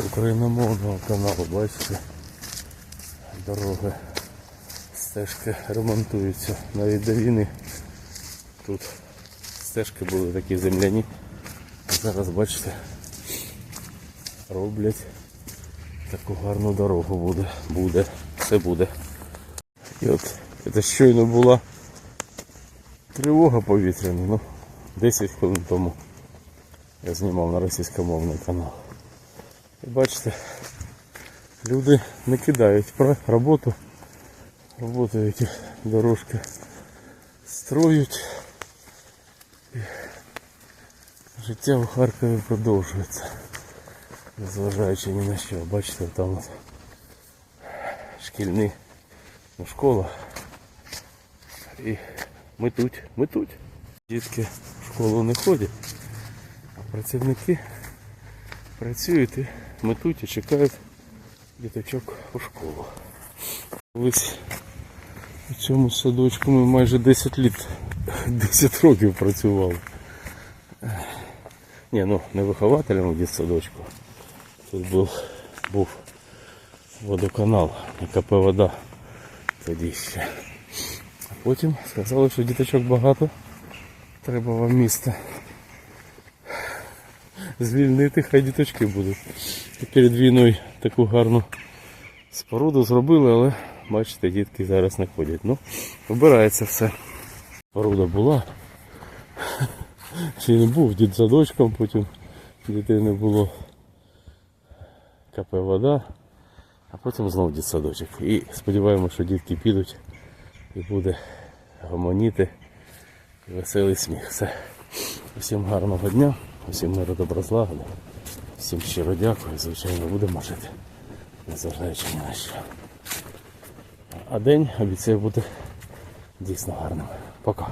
україномовного каналу, бачите, дороги, стежки ремонтуються. Навіть до війни тут стежки були такі земляні. Зараз бачите, роблять таку гарну дорогу буде. Буде, все буде. І от це щойно була тривога повітряна, ну 10 хвилин тому я знімав на російськомовний канал. Бачите, люди не кидають про роботу, роботають дорожки строють. І життя у Харкові продовжується. Незважаючи ні на що. Бачите, там от шкільні ну, школа. І ми тут, ми тут. Дітки в школу не ходять, а працівники працюють і метуть і чекають діточок у школу. Колись у цьому садочку ми майже 10 літ, 10 років працювали. Ні, ну не вихователем у дитсадочку. Тут був, був водоканал, КП вода тоді ще. А потім сказали, що діточок багато. Треба вам місто звільнити, хай діточки будуть. Перед війною таку гарну споруду зробили, але бачите, дітки зараз не ходять. Ну, вибирається все. Споруда була. Й не був дитсадочком, потім дітей не було. КП вода, а потім знову дитсадочок. І сподіваємося, що дітки підуть і буде гомоніти веселий сміх. Все. Всім гарного дня, всім миру злагоди. Всім щиро дякую, звичайно, будемо жити. Незважаючи ні на що. А день обіцяє бути дійсно гарним. Пока.